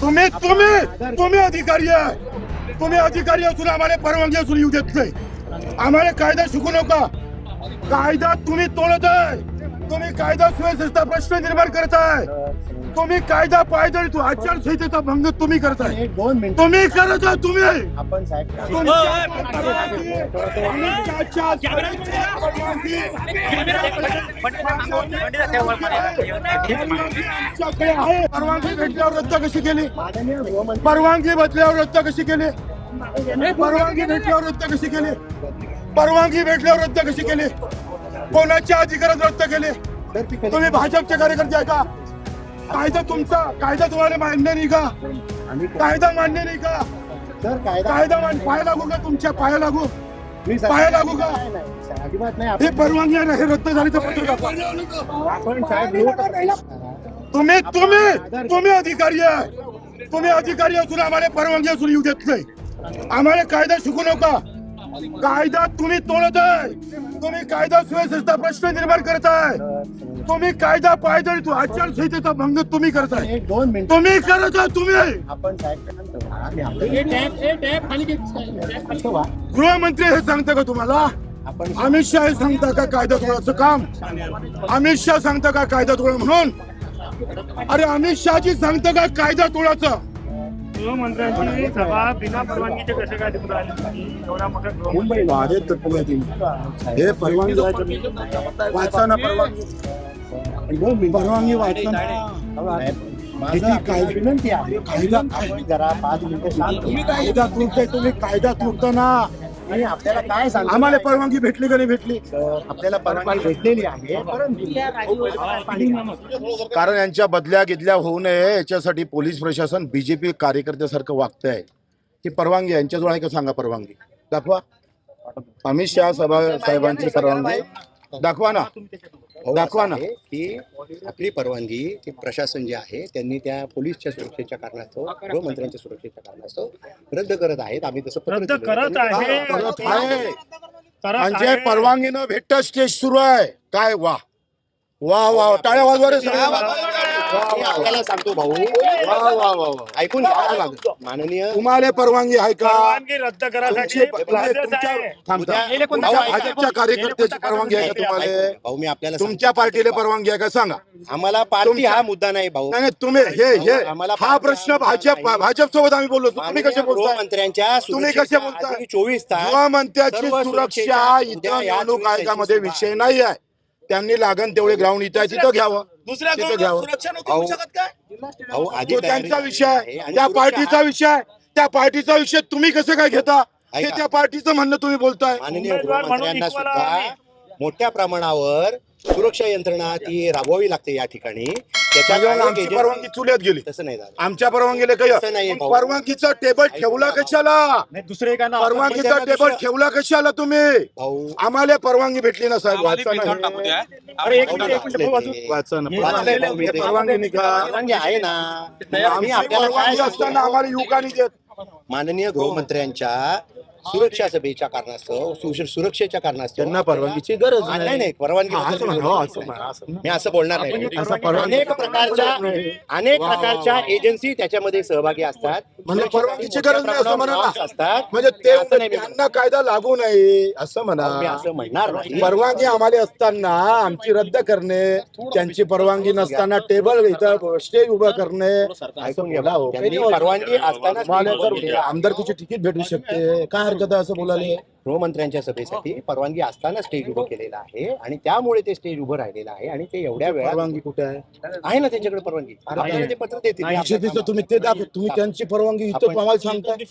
तुम्ही तुम्ही तुम्ही अधिकारी आहे. तुम्ही अधिकारी असून आम्हाला परवानगी असून येऊ देत नाही. आम्हाला कायदा शिकू नका. कायदा तुम्ही तोडत आहे. तुम्ही कायदा सुव्यवस्थेचा प्रश्न निर्माण करताय तुम्ही कायदा पायदळी तू आचारसंहितेचा भंग तुम्ही करताय. एक दोन मिनिट. तुम्ही करत आहे तुम्ही. आपण साहेब तुमच्या परवानगी आमच्याकडे आहे. भेटल्यावर रद्द कशी केली? परवानगी बदल्यावर रद्द कशी केली? परवानगी भेटल्यावर रद्द कशी केली? परवानगी भेटल्यावर रद्द कशी केली? कोणाच्या अधिकारात रद्द केली. तुम्ही भाजपचे कार्यकर्ते आहे का? कायदा तुमचा कायदा तुम्हाला मान्य नाही का? कायदा मान्य नाही का? सर कायदा कायदा मान पाया लागू का तुमच्या? पाया लागू. मी पाया लागू का? अजिबात नाही. हे परवानगी आहे हे रद्द झाली तर पत्र. आपण साहेब तुम्ही तुम्ही तुम्ही अधिकारी आहे. तुम्ही अधिकारी असून आम्हाला परवानगी असून येऊ देत नाही. आम्हाला कायदा शिकू नका. कायदा तुम्ही तोडत आहे. तुम्ही कायदा सुव्यवस्थेचा प्रश्न निर्माण करताय तुम्ही कायदा पायदळी तू आचारसंहितेचा भंग तुम्ही करताय एक दोन मिनिट. तुम्ही करत आहे तुम्ही. गृहमंत्री हे सांगतं का तुम्हाला? अमित शहा हे सांगता का कायदा तोडाचं काम? अमित शहा सांगता का कायदा तोडा म्हणून? अरे अमित शहाजी सांगतं का कायदा तोडाचं गृहमंत्र्यांची सभा बिना परवानगीचे कसे काय तिकडे आली? एवढा मोठा मुंबई तत्ववादी हे परवानगी वाचा ना परवानगी. परवानगी वाचा ना साहेब, किती माझं काय- विनंती आहे कायदा काय? तुम्ही जरा पाच मिनिटं. कायदा तोडताय तुम्ही कायदा तोडता ना आणि आपल्याला काय सांगतो आम्हाला परवानगी भेटली का नाही भेटली? आपल्याला परवानगी भेटलेली आहे परंतु कारण यांच्या बदल्या गिदल्या होऊ नये याच्यासाठी पोलीस प्रशासन बीजेपी कार्यकर्त्यासारखं वागत आहे ही परवानगी आहे. यांच्याजवळ आहे का सांगा परवानगी? दाखवा. अमित शहा सभा साहेबांची परवानगी. दाखवा ना. दाखवा ना. की आपली परवानगी ती प्रशासन जे आहे त्यांनी त्या पोलीसच्या सुरक्षेच्या कारणास्तव गृहमंत्र्यांच्या सुरक्षेच्या कारणास्तव रद्द करत आहेत. आम्ही तसं पत्र रद्द. करत आहे. म्हणजे. परवानगी न भेटत स्टेज सुरू आहे. काय वा. वा वा टाळ्या वाजवा रे. आपल्याला सांगतो भाऊ. वा वा वा वा. ऐकून घ्या माननीय तुम्हाला परवानगी आहे का? परवानगी रद्द करायसाठी तुमची- तुमच्या. उद्या- भाऊ. भाजपच्या कार्यकर्त्याची परवानगी आहे का तुम्हाला? भाऊ मी आपल्याला तुमच्या पार्टीला परवानगी आहे का? सांगा. आम्हाला पार्टी तुमच्या- हा मुद्दा नाही भाऊ. नाही नाही, तुम्ही हे हे आम्हाला हा पार्टी- प्रश्न भाजप भाजप सोबत आम्ही बोललो. तुम्ही कसे माननीय बोलताय? गृहमंत्र्यांच्या तुम्ही कसे बोलताय? आधी चोवीस तास गृहमंत्र्याची सर्व सुरक्षा सुरक्षेच्या इथं या निवडणूक चोवीस आयोगामध्ये विषय नाही आहे त्यांनी लागण तेवढे ग्राउंड इथं आहे तिथं घ्यावं. तिथं घ्यावं. आधी तो तयारी त्यांचा विषय आहे. आहे आणि त्या सुरक्षा पार्टीचा विषय आहे. त्या पार्टीचा विषय तुम्ही कसं काय घेता? हे ऐका. त्या पार्टीचं म्हणणं तुम्ही बोलताय. माननीय उमेदवार म्हणून गृहमंत्र्यांना इक्वल सुद्धा आहे. मोठ्या प्रमाणावर सुरक्षा यंत्रणा ती राबवावी लागते या ठिकाणी. त्याच्या म्हणजे अनेक आमची agency- परवानगी चुल्यात गेली. तसं नाही झालं. आमच्या परवानगीला तसं नाहीये काही भाऊ. परवानगीचा टेबल ठेवला कशाला? दुसरे का परवानगीचा त्यांना टेबल ठेवला कशाला तुम्ही? भाऊ. आम्हाला परवानगी भेटली ना साहेब वाचा ना. अरे एक मिनिट एक मिनिट भाऊ, वाजू. वाचा ना. वाचलंय भाऊ मी ते. परवानगी परवानगी आहे ना. आम्ही आमची आपल्याला काय परवानगी असताना? आम्हाला युवका नाही देत माननीय गृहमंत्र्यांच्या सुरक्षा सभेच्या कारणास्तव सु- सुरक्षेच्या कारणास्तव त्यांना परवानगीची गरज हा, नाही. नाही परवानगी हा, असं म्हणा, हो, असं म्हणा, असं मी असं बोलणार नाही. असं परवानगी- अनेक प्रकारच्या अनेक वा, वा, प्रकारच्या वा. एजन्सी त्याच्यामध्ये सहभागी असतात. म्हणजे परवानगीची गरज नाही असं म्हणा ना. असतात. म्हणजे असं ते नाही मी म्हणत. त्यांना कायदा लागू नये असं मी म्हणा असं म्हणणार नाही. परवानगी आम्हाला असताना आमची रद्द करणे त्यांची परवानगी नसताना टेबल इथं स्टेज उभं करणे. ऐकून घ्या. त्यांनी परवानगी असताना मला आहे. आमदारकीची तिकीट भेटू शकते. काय आहे असं बोलायला गृहमंत्र्यांच्या सभेसाठी परवानगी असताना स्टेज उभं केलेलं आहे आणि त्यामुळे ते स्टेज उभं राहिलेलं आहे आणि ते एवढ्या वेळा परवानगी कुठे आहे? आहे ना त्यांच्याकडे परवानगी. आपल्याला ते पत्र देतील. तुम्ही ते दाखव. तुम्ही त्यांची परवानगी इथं आम्हाला सांगताय.